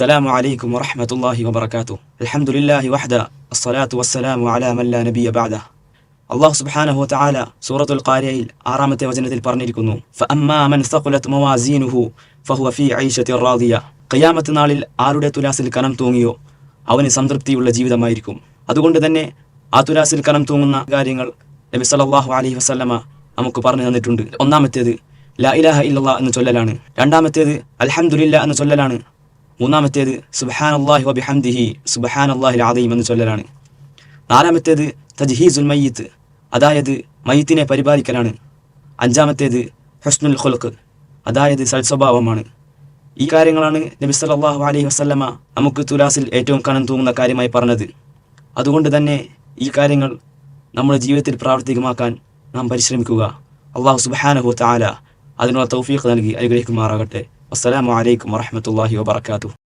السلام عليكم ورحمة الله وبركاته الحمد لله وحده الصلاة والسلام على من لا نبي بعده അള്ളാഹു സുബ്ഹാനഹു വതആല സൂറത്തുൽ ഖാരിയയിൽ ആറാമത്തെ വചനത്തിൽ പറഞ്ഞിരിക്കുന്നു ഫഅമ്മാ മൻ സഖലത് മവാസീനുഹു ഫഹുവ ഫീ ഐശത്തിർ റാദിയ ഖിയാമത്ത് നാളിൽ ആരുടെ തുലാസിൽ കനം തൂങ്ങിയോ അവന് സംതൃപ്തിയുള്ള ജീവിതമായിരിക്കും അതുകൊണ്ട് തന്നെ ആ തുലാസിൽ കനം തൂങ്ങുന്ന കാര്യങ്ങൾ നബി സല്ലല്ലാഹു അലൈഹി വസല്ലമ നമുക്ക് പറഞ്ഞു തന്നിട്ടുണ്ട് ഒന്നാമത്തേത് ലാ ഇലാഹ ഇല്ലല്ലാഹ് എന്ന് ചൊല്ലലാണ് രണ്ടാമത്തേത് അൽഹംദുലില്ലാ എന്ന് ചൊല്ലലാണ് മൂന്നാമത്തേത് സുബ്ഹാനല്ലാഹി വബിഹംദിഹി അള്ളാഹി അദീം എന്ന് ചൊല്ലലാണ്. നാലാമത്തേത് തജ്ഹീസുൽ മയ്യത്ത് അതായത് മയ്യത്തിനെ പരിപാലിക്കലാണ്. അഞ്ചാമത്തേത് ഹസ്നുൽ ഖുൽഖ് അതായത് സൽസ്വഭാവമാണ്. ഈ കാര്യങ്ങളാണ് നബി സല്ലല്ലാഹു അലൈഹി വസ്ലമ നമുക്ക് തുലാസിൽ ഏറ്റവും കണം തൂങ്ങുന്ന കാര്യമായി പറഞ്ഞത്. അതുകൊണ്ട് തന്നെ ഈ കാര്യങ്ങൾ നമ്മുടെ ജീവിതത്തിൽ പ്രാവർത്തികമാക്കാൻ നാം പരിശ്രമിക്കുക. അള്ളാഹു സുബ്ഹാനഹു താല അതിനുള്ള തൗഫീഖ് നൽകി അനുഗ്രഹിക്കുമാറാകട്ടെ. അസ്സാം അലൈക്കും വറഹ്മത്തുള്ളാഹി വബറകാതുഹു.